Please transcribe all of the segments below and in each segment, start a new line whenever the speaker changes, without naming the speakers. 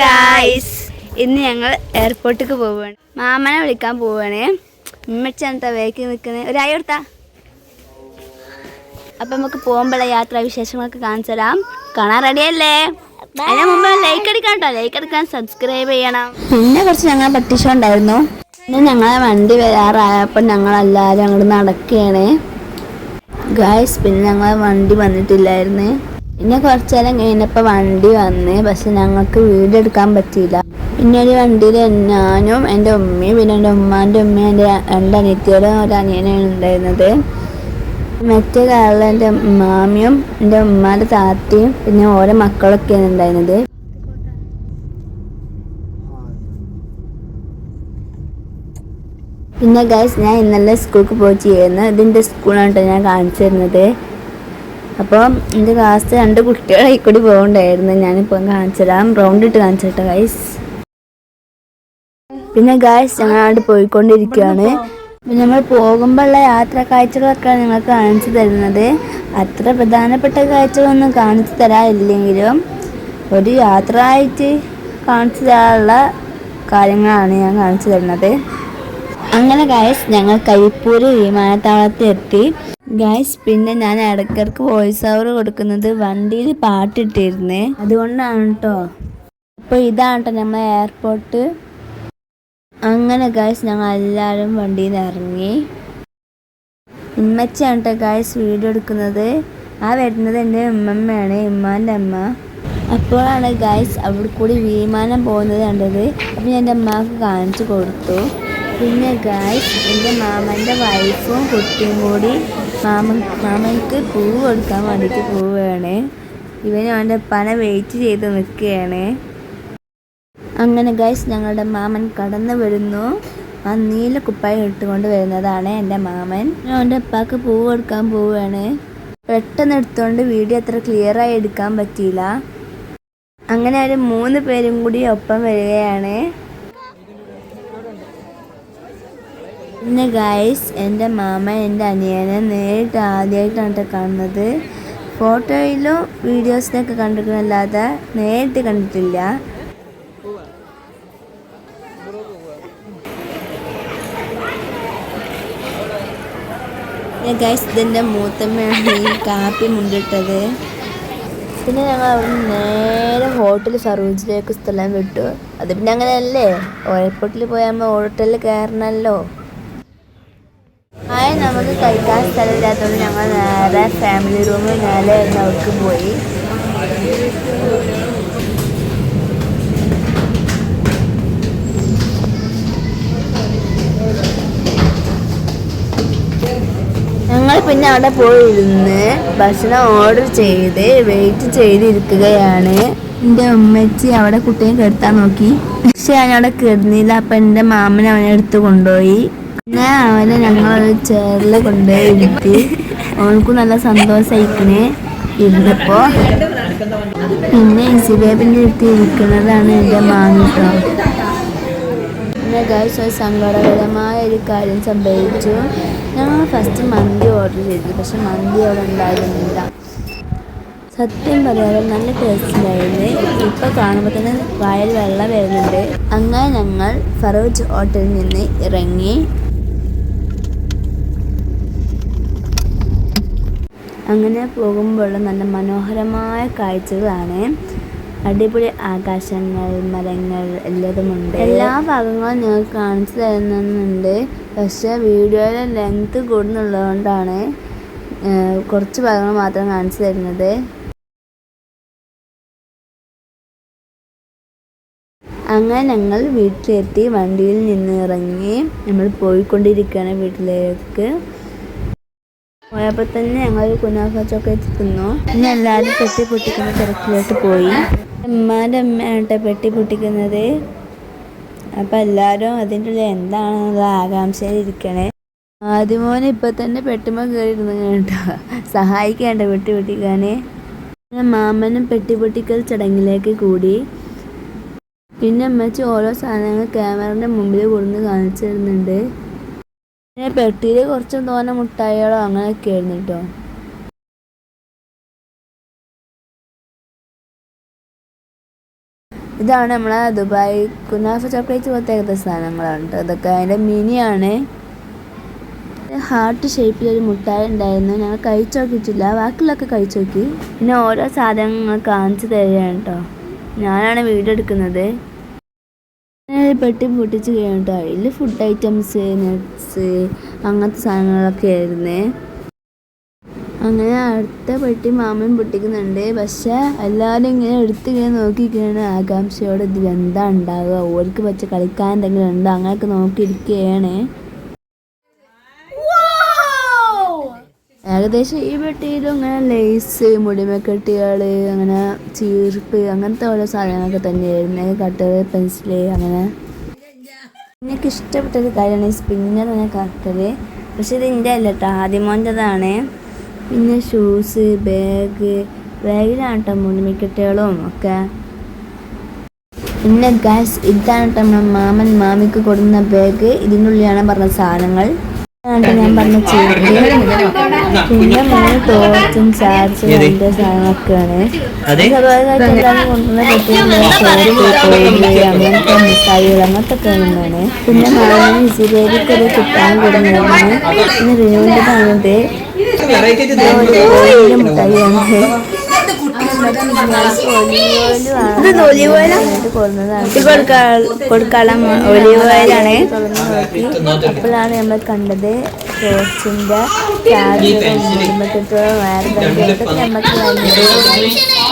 Guys ഇന്ന് ഞങ്ങൾ എയർപോർട്ടിലേക്ക് പോവുകയാണ്. മാമനെ വിളിക്കാൻ പോവുകയാണ്. ഉമ്മച്ച എന്താ വേക്ക് നിൽക്കുന്നത് ആയി കൊടുത്താ. അപ്പം നമുക്ക് പോകുമ്പോഴുള്ള യാത്രാ വിശേഷങ്ങളൊക്കെ കാണിച്ചു തരാം. കാണാൻ റെഡിയല്ലേ അതിന് മുമ്പ് ലൈക്ക് അടിക്കാം കേട്ടോ ലൈക്ക് അടിക്കാൻ സബ്സ്ക്രൈബ് ചെയ്യണം. പിന്നെ കുറച്ച് ഞങ്ങൾ പറ്റിഷ ഉണ്ടായിരുന്നു. പിന്നെ ഞങ്ങളെ വണ്ടി വരാറായപ്പോൾ ഞങ്ങളെല്ലാവരും അങ്ങോട്ട് നടക്കുകയാണ്. ഗായ്സ് പിന്നെ ഞങ്ങളെ വണ്ടി വന്നിട്ടില്ലായിരുന്നു. പിന്നെ കുറച്ചു നേരം കഴിഞ്ഞപ്പോൾ വണ്ടി വന്ന് പക്ഷെ ഞങ്ങൾക്ക് വീഡിയോ എടുക്കാൻ പറ്റിയില്ല. പിന്നെ ഒരു വണ്ടിയിൽ ഞാനും എന്റെ ഉമ്മയും പിന്നെ എന്റെ ഉമ്മാന്റെ ഉമ്മയും എന്റെ രണ്ട് അനിയത്തിയോടും ഒരു അനിയനാണ് ഉണ്ടായിരുന്നത്. മറ്റേ കാറിൽ എന്റെ മാമിയും എന്റെ ഉമ്മാന്റെ താത്തയും പിന്നെ ഓരോ മക്കളൊക്കെയാണ് ഉണ്ടായിരുന്നത്. പിന്നെ ഗൈസ് ഞാൻ ഇന്നലെ സ്കൂൾക്ക് പോയി ചെയ്യുന്നത് ഇതിന്റെ സ്കൂളാണ് കേട്ടോ ഞാൻ കാണിച്ചു തരുന്നത്. അപ്പോൾ എന്റെ ക്ലാസ്സിൽ രണ്ട് കുട്ടികളെ കൂടി പോകണ്ടായിരുന്നു ഞാനിപ്പോൾ കാണിച്ചു തരാം റൗണ്ട് ഇട്ട് കാണിച്ചു കേട്ടോ ഗൈസ് പിന്നെ ഗൈസ് ഞങ്ങൾ അവിടെ പോയിക്കൊണ്ടിരിക്കുകയാണ് പിന്നെ നമ്മൾ പോകുമ്പോഴുള്ള യാത്രാ കാഴ്ചകളൊക്കെ ഞങ്ങൾ കാണിച്ചു തരുന്നത്. അത്ര പ്രധാനപ്പെട്ട കാഴ്ചകളൊന്നും കാണിച്ചു തരാറില്ലെങ്കിലും ഒരു യാത്ര ആയിട്ട് കാണിച്ചു തരാനുള്ള കാര്യങ്ങളാണ് ഞാൻ കാണിച്ചു തരുന്നത്. അങ്ങനെ ഗായസ് ഞങ്ങൾ കരിപ്പൂര് വിമാനത്താവളത്തിൽ എത്തി. ഗായസ് പിന്നെ ഞാൻ ഇടയ്ക്കിടക്ക് വോയിസ് ഓവർ കൊടുക്കുന്നത് വണ്ടിയിൽ പാട്ടിട്ടിരുന്നേ അതുകൊണ്ടാണ് കേട്ടോ അപ്പോൾ ഇതാണ് കേട്ടോ നമ്മൾ എയർപോർട്ട് അങ്ങനെ ഗായ്സ് ഞങ്ങൾ എല്ലാവരും വണ്ടിയിൽ നിന്ന് ഇറങ്ങി. ഉമ്മച്ചാണ് കേട്ടോ ഗായ്സ് വീഡിയോ എടുക്കുന്നത്. ആ വരുന്നത് എന്റെ ഉമ്മമ്മയാണ് ഉമ്മാന്റെ അമ്മ. അപ്പോഴാണ് ഗായ്സ് അവിടെ കൂടി വിമാനം പോകുന്നത് കണ്ടത്. അപ്പം ഞാൻ എന്റെ അമ്മയ്ക്ക് കാണിച്ചു കൊടുത്തു. പിന്നെ ഗായ്സ് എന്റെ മാമന്റെ വൈഫും കുട്ടിയും കൂടി മാമൻ മാമൻക്ക് പൂവ് കൊടുക്കാൻ വേണ്ടിയിട്ട് പോവുകയാണ്. ഇവനും അവന്റെ പന വെയിറ്റ് ചെയ്ത് നിൽക്കുകയാണ്. അങ്ങനെ ഗൈസ് ഞങ്ങളുടെ മാമൻ കടന്നു വരുന്നു. ആ നീല കുപ്പായി ഇട്ടുകൊണ്ട് വരുന്നതാണ് എന്റെ മാമൻ. അവന്റെ അപ്പാക്ക് പൂവ് കൊടുക്കാൻ പോവുകയാണ്. പെട്ടെന്ന് എടുത്തുകൊണ്ട് വീഡിയോ അത്ര ക്ലിയർ ആയി എടുക്കാൻ പറ്റിയില്ല. അങ്ങനെ അവർ മൂന്ന് പേരും കൂടി ഒപ്പം വരികയാണ്. പിന്നെ ഗൈസ് എന്റെ മാമ എന്റെ അനിയനെ നേരിട്ട് ആദ്യമായിട്ടാണ് ട്ടോ കാണുന്നത്. ഫോട്ടോയിലും വീഡിയോസിലൊക്കെ കണ്ടിരിക്കുന്നല്ലാതെ നേരിട്ട് കണ്ടിട്ടില്ല. ഗൈസ് ഇതിന്റെ മൂത്തമ്മയാണ് ഈ കാപ്പി മുണ്ടിട്ടത്. പിന്നെ ഞങ്ങൾ അവിടെ നേരെ ഹോട്ടൽ സർവീസിലേക്ക് സ്ഥലം വിട്ടു. അത് പിന്നെ അങ്ങനെയല്ലേ? എയർപോർട്ടിൽ പോയാൽ ഹോട്ടലിൽ കയറണമല്ലോ ആയ നമുക്ക് കഴിക്കാൻ സ്ഥലമില്ലാത്തതുകൊണ്ട് ഞങ്ങൾ നേരെ ഫാമിലി റൂമിൽ നേരെ എല്ലാവർക്ക് പോയി. ഞങ്ങൾ പിന്നെ അവിടെ പോയിരുന്ന് ഭക്ഷണം ഓർഡർ ചെയ്ത് വെയിറ്റ് ചെയ്തിരിക്കുകയാണ്. എന്റെ ഉമ്മച്ചി അവിടെ കുട്ടിയെ കിടത്താൻ നോക്കി. പക്ഷെ ഞാൻ അവിടെ കിടന്നില്ല. അപ്പം എന്റെ മാമൻ അവനെ എടുത്ത് കൊണ്ടുപോയി. പിന്നെ അവനെ ഞങ്ങൾ ചേറിൽ കൊണ്ടുപോയി ഇരുത്തി. അവൾക്ക് നല്ല സന്തോഷമായിക്കണേ ഇരുന്നപ്പോ പിന്നെ ഇസിബേബിന്റെ അടുത്ത് ഇരിക്കുന്നതാണ് എന്റെ മാങ്ങിട്ടോ പിന്നെ ഗൈസ് ഒരു സങ്കടകരമായ ഒരു കാര്യം സംഭവിച്ചു. ഞങ്ങൾ ഫസ്റ്റ് മന്തി ഓർഡർ ചെയ്തു. പക്ഷെ മന്തി അവിടെ ഉണ്ടായിരുന്നില്ല. സത്യം പറയാതെ നല്ല ടേസ്റ്റ് ഉണ്ടായിരുന്നു. ഇപ്പോൾ കാണുമ്പോൾ തന്നെ വായിൽ വെള്ളം വരുന്നുണ്ട്. അങ്ങനെ ഞങ്ങൾ ഫറോജ് ഹോട്ടലിൽ നിന്ന് ഇറങ്ങി. അങ്ങനെ പോകുമ്പോൾ നല്ല മനോഹരമായ കാഴ്ചകളാണ്. അടിപൊളി ആകാശങ്ങൾ മരങ്ങൾ എല്ലാതുമുണ്ട്. എല്ലാ ഭാഗങ്ങളും ഞങ്ങൾക്ക് കാണിച്ചു തരുന്നുണ്ട്. പക്ഷേ വീഡിയോയുടെ ലെങ്ത് കൂടുന്നുള്ളതുകൊണ്ടാണ് കുറച്ച് ഭാഗങ്ങൾ മാത്രം കാണിച്ചു തരുന്നത്. അങ്ങനെ ഞങ്ങൾ വീട്ടിലെത്തി വണ്ടിയിൽ നിന്ന് ഇറങ്ങി നമ്മൾ പോയിക്കൊണ്ടിരിക്കുകയാണ് വീട്ടിലേക്ക്. പോയപ്പോൾ തന്നെ ഞങ്ങൾ കുനാഫ ചോക്ലേറ്റ് തിന്നു പിന്നെ എല്ലാവരും പെട്ടി പൊട്ടിക്കുന്ന തിരക്കിലോട്ട് പോയി. അമ്മാന്റെ അമ്മയാണ് പെട്ടി പൊട്ടിക്കുന്നത്. അപ്പം എല്ലാവരും അതിന്റെ ഉള്ളിൽ എന്താണെന്നുള്ള ആകാംക്ഷയിലിരിക്കണേ ആദ്യമോനെ ഇപ്പം തന്നെ പെട്ടിമ കയറിയിരുന്നു കേട്ടോ. സഹായിക്കേണ്ട പെട്ടി പൊട്ടിക്കാന്. പിന്നെ മാമനും പെട്ടി പൊട്ടിക്കൽ ചടങ്ങിലേക്ക് കൂടി. പിന്നെ അമ്മച്ചി ഓരോ സാധനങ്ങൾ ക്യാമറയുടെ മുമ്പിൽ കൊടുന്ന് കാണിച്ചു തരുന്നുണ്ട് പിന്നെ പെട്ടിയിൽ കുറച്ച് തോന്നെ മുട്ടായികളോ അങ്ങനെയൊക്കെ ആയിരുന്നു കേട്ടോ ഇതാണ് നമ്മളെ ദുബായ് കുനാഫ ചോക്ലേറ്റ് പോലത്തെ ഏകദേശ സാധനങ്ങളാണ് ഇതൊക്കെ അതിന്റെ മിനിയാണ്. ഹാർട്ട് ഷേപ്പിലൊരു മുട്ടായി ഉണ്ടായിരുന്നു. ഞങ്ങൾ കഴിച്ചു നോക്കിയിട്ടില്ല. ബാക്കിയുള്ളൊക്കെ കഴിച്ചു നോക്കി. പിന്നെ ഓരോ സാധനങ്ങൾ കാണിച്ചു തരികയാണ് കേട്ടോ ഞാനാണ് വീഡിയോ എടുക്കുന്നത്. പെട്ടി പൊട്ടിച്ച് കഴിഞ്ഞിട്ടോ അതിൽ ഫുഡ് ഐറ്റംസ് നട്ട്സ് അങ്ങനത്തെ സാധനങ്ങളൊക്കെ ആയിരുന്നേ. അങ്ങനെ അടുത്ത പെട്ടി മാമൻ പൊട്ടിക്കുന്നുണ്ട്. പക്ഷെ എല്ലാവരും ഇങ്ങനെ എടുത്തിങ്ങനെ നോക്കിയിരിക്കുകയാണ്. ആകാംക്ഷയോടെ ഇതിൽ എന്താ ഉണ്ടാകുക ഓർക്ക് പച്ച കളിക്കാൻ എന്തെങ്കിലും ഉണ്ടോ? അങ്ങനെയൊക്കെ നോക്കിയിരിക്കുകയാണ്. ഏകദേശം ഈ പെട്ടിയിലും ഇങ്ങനെ ലേസ് മുടിമക്കെട്ടികൾ അങ്ങനെ ചീർപ്പ് അങ്ങനത്തെ ഓരോ സാധനങ്ങളൊക്കെ തന്നെയായിരുന്നു. കട്ടർ പെൻസിൽ അങ്ങനെ. എനിക്ക് ഇഷ്ടപ്പെട്ട ഒരു കാര്യമാണ് ഈ സ്പിന്നർ എന്ന കട്ടറ് പക്ഷെ ഇത് എന്റെ അല്ല കേട്ടോ ആദ്യമോന്റെതാണ് പിന്നെ ഷൂസ് ബാഗ് ബാഗിലാണ് കേട്ടോ മുടിമക്കെട്ടികളും ഒക്കെ. പിന്നെ ഗാസ് ഇതാണ് കേട്ടോ നമ്മുടെ മാമൻ മാമിക്ക് കൊടുക്കുന്ന ബാഗ് ഇതിനുള്ളിലാണ് പറഞ്ഞ സാധനങ്ങൾ. ട്ടോ ഞാൻ പറഞ്ഞ ചീട്ട് പിന്നെ മൂന്ന് ടോർച്ചും ചാർജും അതിന്റെ സാധനമൊക്കെയാണ്.
അതെ.
സ്വാഭാവികമായിട്ട് എല്ലാവരും കൊണ്ടുവന്ന കോഴി അങ്ങനത്തെ മിഠായികൾ അങ്ങനത്തെ ഒക്കെ ഒന്നാണ് പിന്നെ മാമന് ജിലേബിക്ക് ഒരു കിട്ടാൻ കൊടുക്കുന്നതാണ് പിന്നെ റിനുവിന്റെ താഴത്തെ കോഴിയുടെ മിഠായിയാണ് കൊടുക്കാനുള്ള ഒലിവ് ഓയിലാണ് അപ്പോഴാണ് നമ്മൾ കണ്ടത് ടോർച്ചിന്റെ ചാർജറും കുടുംബത്തിട്ടുള്ള വേറെ ഇതൊക്കെ നമുക്ക് വന്നത്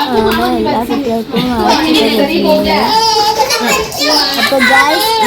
അങ്ങനെ എല്ലാ കുട്ടികൾക്കും ആവശ്യമില്ല അപ്പൊ ഗായ്സ്